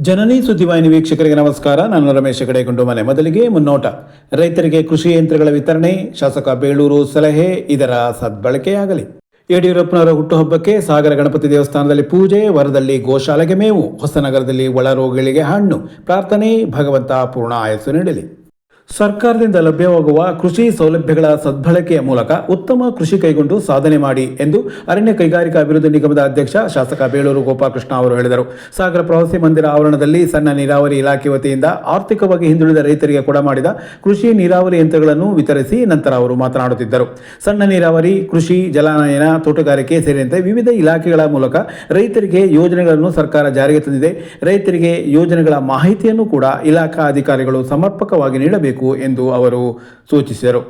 ಜನನಿ ಸುದ್ದಿವಾಹಿನಿ ವೀಕ್ಷಕರಿಗೆ ನಮಸ್ಕಾರ. ನಾನು ರಮೇಶ್ ಕಡೆಕೊಂಡು ಮನೆ ಮೊದಲಿಗೆ ಮುನ್ನೋಟ. ರೈತರಿಗೆ ಕೃಷಿ ಯಂತ್ರಗಳ ವಿತರಣೆ, ಶಾಸಕ ಬೇಳೂರು ಸಲಹೆ, ಇದರ ಸದ್ಬಳಕೆಯಾಗಲಿ. ಯಡಿಯೂರಪ್ಪನವರ ಹುಟ್ಟುಹಬ್ಬಕ್ಕೆ ಸಾಗರ ಗಣಪತಿ ದೇವಸ್ಥಾನದಲ್ಲಿ ಪೂಜೆ, ವರದಲ್ಲಿ ಗೋಶಾಲೆಗೆ ಮೇವು, ಹೊಸನಗರದಲ್ಲಿ ಒಳರೋಗಿಗಳಿಗೆ ಹಣ್ಣು, ಪ್ರಾರ್ಥನೆ, ಭಗವಂತ ಪೂರ್ಣ ಆಯಸ್ಸು ನೀಡಲಿ. ಸರ್ಕಾರದಿಂದ ಲಭ್ಯವಾಗುವ ಕೃಷಿ ಸೌಲಭ್ಯಗಳ ಸದ್ಬಳಕೆಯ ಮೂಲಕ ಉತ್ತಮ ಕೃಷಿ ಕೈಗೊಂಡು ಸಾಧನೆ ಮಾಡಿ ಎಂದು ಅರಣ್ಯ ಕೈಗಾರಿಕಾ ಅಭಿವೃದ್ಧಿ ನಿಗಮದ ಅಧ್ಯಕ್ಷ ಶಾಸಕ ಬೇಳೂರು ಗೋಪಾಲಕೃಷ್ಣ ಅವರು ಹೇಳಿದರು. ಸಾಗರ ಪ್ರವಾಸಿ ಮಂದಿರ ಆವರಣದಲ್ಲಿ ಸಣ್ಣ ನೀರಾವರಿ ಇಲಾಖೆ ವತಿಯಿಂದ ಆರ್ಥಿಕವಾಗಿ ಹಿಂದುಳಿದ ರೈತರಿಗೆ ಕೊಡಮಾಡಿದ ಕೃಷಿ ನೀರಾವರಿ ಯಂತ್ರಗಳನ್ನು ವಿತರಿಸಿ ನಂತರ ಅವರು ಮಾತನಾಡುತ್ತಿದ್ದರು. ಸಣ್ಣ ನೀರಾವರಿ, ಕೃಷಿ, ಜಲಾನಯನ ತೋಟಗಾರಿಕೆ ಸೇರಿದಂತೆ ವಿವಿಧ ಇಲಾಖೆಗಳ ಮೂಲಕ ರೈತರಿಗೆ ಯೋಜನೆಗಳನ್ನು ಸರ್ಕಾರ ಜಾರಿಗೆ ತಂದಿದೆ. ರೈತರಿಗೆ ಯೋಜನೆಗಳ ಮಾಹಿತಿಯನ್ನು ಕೂಡ ಇಲಾಖಾ ಅಧಿಕಾರಿಗಳು ಸಮರ್ಪಕವಾಗಿ ನೀಡಬೇಕು. ಎಂದು ಅವರು ಸೂಚಿಸಿದರು.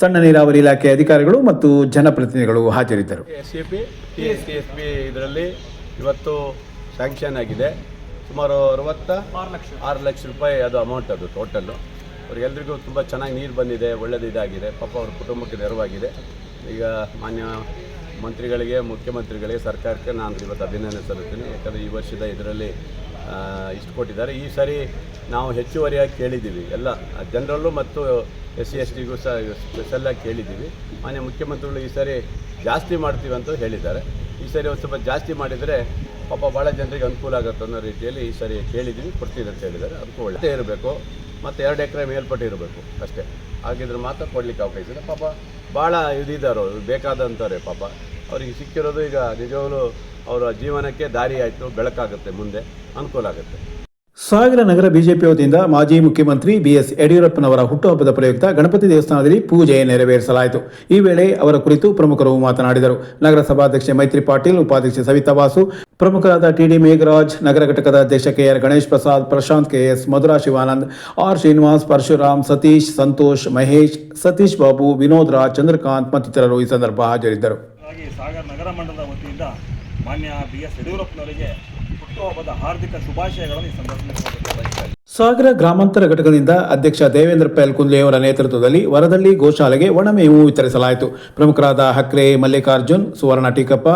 ಸಣ್ಣ ನೀರಾವರಿ ಇಲಾಖೆ ಅಧಿಕಾರಿಗಳು ಮತ್ತು ಜನಪ್ರತಿನಿಧಿಗಳು ಹಾಜರಿದ್ದರು. ಇದರಲ್ಲಿ ಇವತ್ತು ಸ್ಯಾಂಕ್ಷನ್ ಆಗಿದೆ. ಸುಮಾರು ಅರವತ್ತ ಆರು ಲಕ್ಷ. ರೂಪಾಯಿ ಅದು ಅಮೌಂಟ್ ಅದು ಟೋಟಲ್ಲು ಅವ್ರಿಗೆಲ್ರಿಗೂ ತುಂಬ ಚೆನ್ನಾಗಿ ನೀರು ಬಂದಿದೆ ಒಳ್ಳೇದು ಇದಾಗಿದೆ. ಪಾಪ ಅವ್ರ ಕುಟುಂಬಕ್ಕೆ ನೆರವಾಗಿದೆ. ಈಗ ಮಾನ್ಯ ಮಂತ್ರಿಗಳಿಗೆ ಮುಖ್ಯಮಂತ್ರಿಗಳಿಗೆ ಸರ್ಕಾರಕ್ಕೆ ನಾನು ಇವತ್ತು ಅಭಿನಂದನೆ ಸಲ್ಲಿಸ್ತೀನಿ. ಯಾಕಂದರೆ ಈ ವರ್ಷದ ಇದರಲ್ಲಿ ಇಷ್ಟು ಕೊಟ್ಟಿದ್ದಾರೆ. ಈ ಸಾರಿ ನಾವು ಹೆಚ್ಚುವರಿಯಾಗಿ ಕೇಳಿದ್ದೀವಿ. ಎಲ್ಲ, ಜನರಲ್ಲೂ ಮತ್ತು ಎಸ್ ಸಿ ಎಸ್ ಟಿಗೂ ಸಹ ಸ್ಪೆಷಲ್ಲಾಗಿ ಕೇಳಿದ್ದೀವಿ. ಮಾನ್ಯ ಮುಖ್ಯಮಂತ್ರಿಗಳು ಈ ಸಾರಿ ಜಾಸ್ತಿ ಮಾಡ್ತೀವಿ ಅಂತ ಹೇಳಿದ್ದಾರೆ. ಈ ಸಾರಿ ಒಂದು ಸ್ವಲ್ಪ ಜಾಸ್ತಿ ಮಾಡಿದರೆ ಪಾಪ ಭಾಳ ಜನರಿಗೆ ಅನುಕೂಲ ಆಗುತ್ತೆ ಅನ್ನೋ ರೀತಿಯಲ್ಲಿ ಈ ಸಾರಿ ಕೇಳಿದ್ದೀವಿ, ಕೊಡ್ತೀವಿ ಅಂತ ಹೇಳಿದ್ದಾರೆ. ಅದಕ್ಕೂ ಒಳ್ಳೆ. ಇರಬೇಕು. ಮತ್ತು ಎರಡು ಎಕರೆ ಮೇಲ್ಪಟ್ಟು ಇರಬೇಕು ಅಷ್ಟೇ. ಹಾಗಿದ್ರೆ ಮಾತ್ರ ಕೊಡ್ಲಿಕ್ಕೆ ಅವಕಾಶ ಇದೆ. ಪಾಪ ಭಾಳ ಇದಿದ್ದಾರೆ ಅವರು. ಬೇಕಾದಂಥವ್ರೆ ಪಾಪ. ಅವ್ರಿಗೆ ಸಿಕ್ಕಿರೋದು ಈಗ ನಿಜವಾಗ್ಲೂ ಅವರ ಜೀವನಕ್ಕೆ ದಾರಿ ಆಯಿತು, ಬೆಳಕಾಗುತ್ತೆ ಮುಂದೆ. ಅನುಕೂಲ ಆಗುತ್ತೆ. ಸಾಗರ ನಗರ ಬಿಜೆಪಿ ವತಿಯಿಂದ ಮಾಜಿ ಮುಖ್ಯಮಂತ್ರಿ ಬಿಎಸ್ ಯಡಿಯೂರಪ್ಪನವರ ಹುಟ್ಟುಹಬ್ಬದ ಪ್ರಯುಕ್ತ ಗಣಪತಿ ದೇವಸ್ಥಾನದಲ್ಲಿ ಪೂಜೆ ನೆರವೇರಿಸಲಾಯಿತು. ಈ ವೇಳೆ ಅವರ ಕುರಿತು ಪ್ರಮುಖರು ಮಾತನಾಡಿದರು. ನಗರಸಭಾಧ್ಯಕ್ಷೆ ಮೈತ್ರಿ ಪಾಟೀಲ್, ಉಪಾಧ್ಯಕ್ಷೆ ಸವಿತಾ ವಾಸು, ಪ್ರಮುಖರಾದ ಟಿಡಿ ಮೇಘರಾಜ್, ನಗರ ಘಟಕದ ಅಧ್ಯಕ್ಷ KR Ganesh Prasad, Prashanth KS Madhura Shivanand, R Srinivas, Parashuram, Satish, Santosh, Mahesh, Satish Babu, Vinod Raj, Chandrakant ಮತ್ತಿತರರು ಈ ಸಂದರ್ಭ ಹಾಜರಿದ್ದರು. ಸಾಗರ ನಗರ ಮಂಡಲದ ವತಿಯಿಂದ ಮಾನ್ಯ ಬಿ ಎಸ್ ಹುಟ್ಟುಹಬ್ಬದ ಹಾರ್ದಿಕ ಶುಭಾಶಯಗಳನ್ನು ಈ ಸಂದರ್ಭದಲ್ಲಿ ಸಾಗರ ಗ್ರಾಮಾಂತರ ಘಟಕದಿಂದ ಅಧ್ಯಕ್ಷ ದೇವೇಂದ್ರ ಪೈಲ್ ಕುಂದ್ಲೆಯವರ ನೇತೃತ್ವದಲ್ಲಿ ವರದಳ್ಳಿ ಗೋಶಾಲೆಗೆ ಒಣಮೇವು ವಿತರಿಸಲಾಯಿತು. ಪ್ರಮುಖರಾದ ಹಕ್ರೆ ಮಲ್ಲಿಕಾರ್ಜುನ್ ಸುವರ್ಣ ಟೀಕಪ್ಪ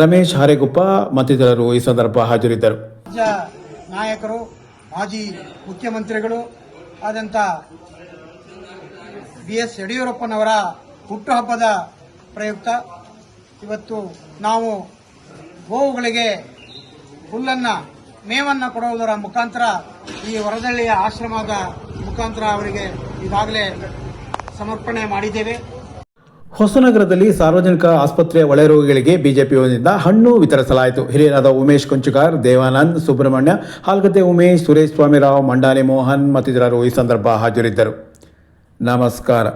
ರಮೇಶ್ ಹರೇಗುಪ್ಪ ಮತ್ತಿತರರು ಈ ಸಂದರ್ಭ ಹಾಜರಿದ್ದರು. ರಾಜ್ಯ ನಾಯಕರು ಮಾಜಿ ಮುಖ್ಯಮಂತ್ರಿಗಳು ಆದಂತ ಬಿ ಎಸ್ ಯಡಿಯೂರಪ್ಪನವರ ಹುಟ್ಟುಹಬ್ಬದ ಪ್ರಯುಕ್ತ. ಇವತ್ತು ನಾವು ಗೋವುಗಳಿಗೆ ಹುಲ್ಲನ್ನು, ಮೇವನ್ನ ಕೊಡುವುದರ ಮುಖಾಂತರ ಈ ವರದಳ್ಳಿಯ ಆಶ್ರಮದ ಮುಖಾಂತರ ಅವರಿಗೆ ಈಗಾಗಲೇ ಸಮರ್ಪಣೆ ಮಾಡಿದ್ದೇವೆ. ಹೊಸನಗರದಲ್ಲಿ ಸಾರ್ವಜನಿಕ ಆಸ್ಪತ್ರೆಯ ಒಳೆ ರೋಗಿಗಳಿಗೆ ಬಿಜೆಪಿ ವತಿಯಿಂದ ಹಣ್ಣು ವಿತರಿಸಲಾಯಿತು. ಹಿರಿಯರಾದ ಉಮೇಶ್ ಕೊಂಚುಕಾರ್ ದೇವಾನಂದ್ ಸುಬ್ರಹ್ಮಣ್ಯ, ಹಾಲ್ಗದ್ದೆ ಉಮೇಶ್, ಸುರೇಶ್ ಸ್ವಾಮಿರಾವ್, ಮಂಡಾಲಿ ಮೋಹನ್ ಮತ್ತಿತರರು ಈ ಸಂದರ್ಭ ಹಾಜರಿದ್ದರು. ನಮಸ್ಕಾರ.